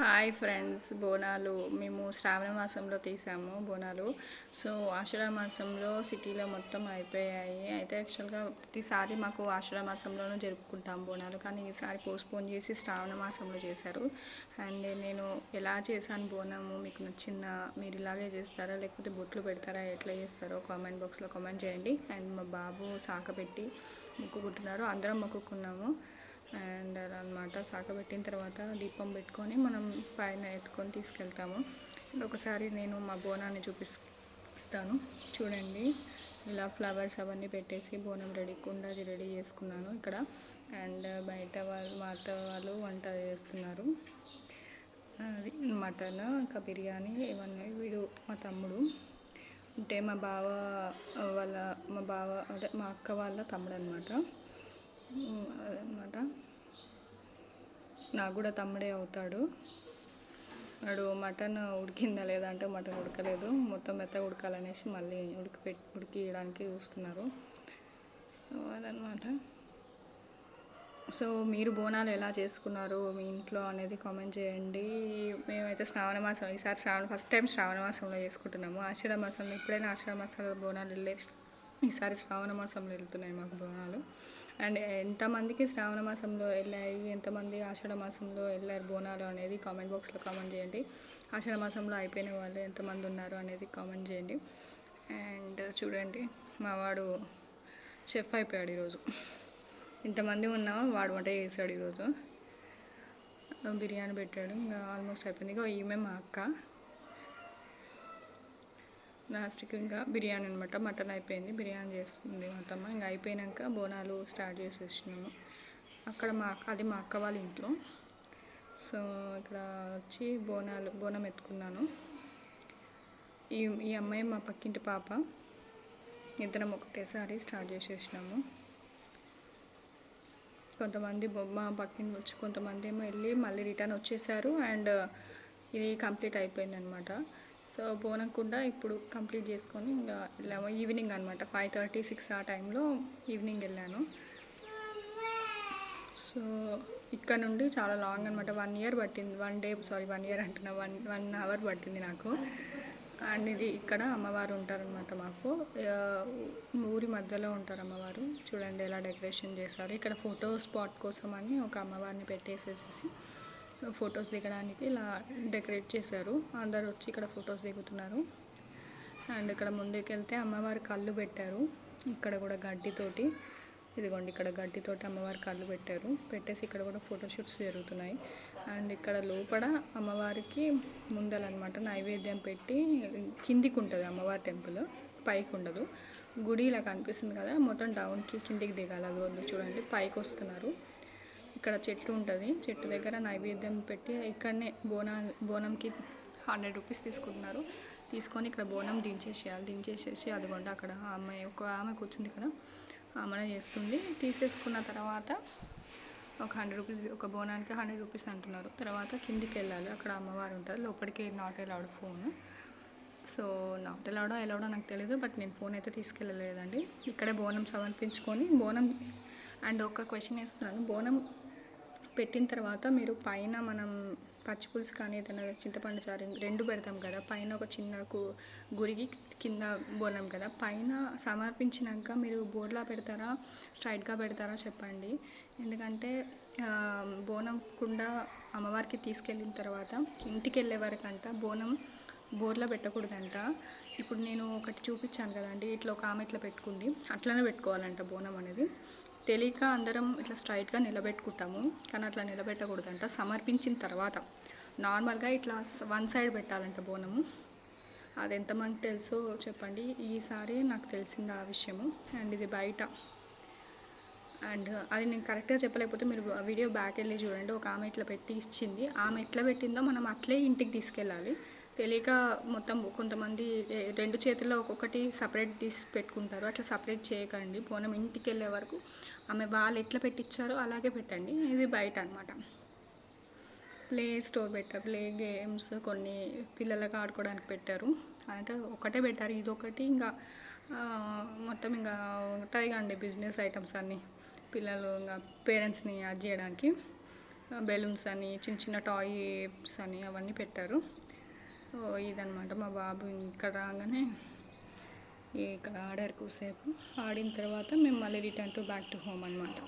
Hi friends Bonalu మేము శ్రావణ మాసంలో తీసాము బోనాలు. సో ఆషాఢ మాసంలో సిటీలో మొత్తం అయిపోయాయి. అయితే యాక్చువల్గా ప్రతిసారి మాకు ఆషాఢ మాసంలోనే జరుపుకుంటాం బోనాలు. కానీ ఈసారి పోస్ట్పోన్ చేసి శ్రావణ మాసంలో చేశారు. అండ్ నేను ఎలా చేశాను బోనము మీకు నచ్చిన మీరు ఇలాగే చేస్తారా లేకపోతే బొట్లు పెడతారా ఎట్లా చేస్తారో కామెంట్ బాక్స్లో కామెంట్ చేయండి. అండ్ మా బాబు సాక పెట్టి మొక్కుకుంటున్నారు. అందరం మొక్కుకున్నాము. అండ్ అలా అనమాట సాకబెట్టిన తర్వాత దీపం పెట్టుకొని మనం పైన ఎత్తుకొని తీసుకెళ్తాము. ఒకసారి నేను మా బోనాన్ని చూపిస్తాను. చూడండి. ఇలా ఫ్లవర్స్ అవన్నీ పెట్టేసి బోనం రెడీ కుండది రెడీ చేసుకున్నాను ఇక్కడ. అండ్ బయట వాళ్ళు మా అత్త వాళ్ళు వంట చేస్తున్నారు. మటన్ ఇంకా బిర్యానీ ఇవన్నీ. వీడు మా తమ్ముడు. అంటే మా బావ వాళ్ళ మా బావ అదే మా అక్క వాళ్ళ తమ్ముడు అనమాట అదనమాట. నాకు కూడా తమ్ముడే అవుతాడు. వాడు మటన్ ఉడికిందా లేదా అంటే మటన్ ఉడకలేదు. మొత్తం మెత్త ఉడకాలనేసి మళ్ళీ ఉడికి పెట్టి ఉడికియడానికి చూస్తున్నారు. సో అదనమాట. సో మీరు బోనాలు ఎలా చేసుకున్నారు? మీ ఇంట్లో అనేది కామెంట్ చేయండి. మేమైతే శ్రావణ మాసం ఈసారి శ్రావణ ఫస్ట్ టైం శ్రావణ మాసంలో చేసుకుంటున్నాము. ఆషాఢ మాసంలో ఎప్పుడైనా ఆషాఢ మాసంలో బోనాలు వెళ్ళే ఈసారి శ్రావణ మాసంలో వెళ్తున్నాయి మాకు బోనాలు. అండ్ ఎంతమందికి శ్రావణ మాసంలో వెళ్ళాయి ఎంతమంది ఆషాఢ మాసంలో వెళ్ళారు బోనాలు అనేది కామెంట్ బాక్స్లో కామెంట్ చేయండి. ఆషాఢ మాసంలో అయిపోయిన వాళ్ళు ఎంతమంది ఉన్నారు అనేది కామెంట్ చేయండి. అండ్ చూడండి మా వాడు చెఫ్ అయిపోయాడు ఈరోజు. ఇంతమంది ఉన్నా వాడు వంట చేశాడు ఈరోజు. బిర్యానీ పెట్టాడు ఇంకా ఆల్మోస్ట్ అయిపోయింది. ఇక ఈమె మా అక్క. లాస్ట్కి ఇంకా బిర్యానీ అనమాట మటన్ అయిపోయింది. బిర్యానీ చేస్తుంది మొత్తం ఇంకా అయిపోయినాక బోనాలు స్టార్ట్ చేసేసినాము. అక్కడ మా అది మా అక్క వాళ్ళ ఇంట్లో. సో ఇక్కడ వచ్చి బోనాలు బోనం ఎత్తుకున్నాను. ఈ ఈ అమ్మాయి మా పక్కింటి పాప. ఇద్దరం ఒకటేసారి స్టార్ట్ చేసేసినాము. కొంతమంది మా పక్కన వచ్చి కొంతమంది ఏమో వెళ్ళి మళ్ళీ రిటర్న్ వచ్చేసారు. అండ్ ఇది కంప్లీట్ అయిపోయింది అనమాట సో బోనం ఇప్పుడు కంప్లీట్ చేసుకొని ఇంకా వెళ్ళాము ఈవినింగ్ అనమాట ఫైవ్ థర్టీ సిక్స్ ఆ టైంలో ఈవినింగ్ వెళ్ళాను. సో ఇక్కడ నుండి చాలా లాంగ్ అనమాట వన్ ఇయర్ పట్టింది. One day sorry one year అంటున్నా. వన్ వన్ అవర్ పట్టింది నాకు. అండ్ ఇది ఇక్కడ అమ్మవారు ఉంటారనమాట మాకు. ఊరి మధ్యలో ఉంటారు అమ్మవారు చూడండి ఎలా డెకరేషన్ చేశారు. ఇక్కడ ఫోటో స్పాట్ కోసం అని ఒక అమ్మవారిని పెట్టేసేసి ఫొటోస్ దిగడానికి ఇలా డెకరేట్ చేశారు. అందరు వచ్చి ఇక్కడ ఫొటోస్ దిగుతున్నారు. అండ్ ఇక్కడ ముందుకు వెళ్తే అమ్మవారి కళ్ళు పెట్టారు. ఇక్కడ కూడా గడ్డితోటి ఇదిగోండి ఇక్కడ గడ్డితోటి అమ్మవారి కళ్ళు పెట్టారు. పెట్టేసి ఇక్కడ కూడా ఫోటోషూట్స్ జరుగుతున్నాయి. అండ్ ఇక్కడ లోపల అమ్మవారికి ముందలన్నమాట నైవేద్యం పెట్టి కిందికి ఉంటుంది అమ్మవారి టెంపుల్ పైకి ఉండదు. గుడి ఇలా కనిపిస్తుంది కదా మొత్తం డౌన్కి కిందికి దిగాలి. అది చూడండి పైకి వస్తున్నారు. ఇక్కడ చెట్టు ఉంటుంది. చెట్టు దగ్గర నైవేద్యం పెట్టి ఇక్కడనే బోనా బోనంకి హండ్రెడ్ రూపీస్ తీసుకుంటున్నారు. తీసుకొని ఇక్కడ బోనం దించేసేయాలి. దించేసేసి అదిగోండి అక్కడ ఆమె ఒక ఆమె కూర్చుంది కదా. ఆమెనే చేస్తుంది. తీసేసుకున్న తర్వాత ఒక హండ్రెడ్ రూపీస్ ఒక బోనానికి హండ్రెడ్ రూపీస్ అంటున్నారు. తర్వాత కిందికి వెళ్ళాలి. అక్కడ అమ్మవారు ఉంటుంది లోపలికి not allowed phone. So not అలౌడో ఎలాడో నాకు తెలియదు బట్ నేను ఫోన్ అయితే తీసుకెళ్ళలేదండి. ఇక్కడే బోనం సమర్పించుకొని బోనం అండ్ ఒక క్వశ్చన్ వేస్తున్నాను. బోనం పెట్టిన తర్వాత మీరు పైన మనం పచ్చిపులుసు కానీ ఏదైనా చింతపండు చారు రెండు పెడతాం కదా పైన ఒక చిన్న గురికి కింద బోనం కదా పైన సమర్పించినాక మీరు బోర్లా పెడతారా స్ట్రైట్గా పెడతారా చెప్పండి. ఎందుకంటే బోనం కుండా అమ్మవారికి తీసుకెళ్ళిన తర్వాత ఇంటికి వెళ్ళే వరకంట బోనం బోర్లో పెట్టకూడదంట. ఇప్పుడు నేను ఒకటి చూపించాను కదండి ఇట్లా ఒక ఆమె ఇట్లా పెట్టుకుంది అట్లనే పెట్టుకోవాలంట బోనం అనేది. తెలియక అందరం ఇట్లా స్ట్రైట్గా నిలబెట్టుకుంటాము. కానీ అట్లా నిలబెట్టకూడదంట. సమర్పించిన తర్వాత నార్మల్గా ఇట్లా వన్ సైడ్ పెట్టాలంట బోనము. అది ఎంతమంది తెలుసో చెప్పండి. ఈసారి నాకు తెలిసింది ఆ విషయము. అండ్ ఇది బయట. అండ్ అది నేను కరెక్ట్గా చెప్పలేకపోతే మీరు వీడియో బ్యాక్ వెళ్ళి చూడండి. ఒక ఆమె ఇట్లా పెట్టి ఇచ్చింది. ఆమె ఎట్లా పెట్టిందో మనం అట్లే ఇంటికి తీసుకెళ్ళాలి. తెలియక మొత్తం కొంతమంది రెండు చేతుల్లో ఒక్కొక్కటి సపరేట్ తీసి పెట్టుకుంటారు. అట్లా సపరేట్ చేయకండి. పోనం ఇంటికి వెళ్ళే వరకు ఆమె వాళ్ళు ఎట్లా పెట్టించారో అలాగే పెట్టండి. ఇది బయట అనమాట ప్లే స్టోర్ పెట్టారు ప్లే గేమ్స్ కొన్ని పిల్లలకు ఆడుకోవడానికి పెట్టారు. అంటే ఒకటే పెట్టారు. ఇది ఒకటి ఇంకా మొత్తం ఇంకా ఉంటాయి కండి బిజినెస్ ఐటమ్స్ అన్నీ. పిల్లలు ఇంకా పేరెంట్స్ని యాడ్ చేయడానికి బెలూన్స్ అని చిన్న చిన్న టాయ్స్ అని అవన్నీ పెట్టారు. ఇదనమాట మా బాబు ఇక్కడ రాగానే ఇక్కడ ఆడారు కూసేపు ఆడిన తర్వాత మేము మళ్ళీ return to back to home అనమాట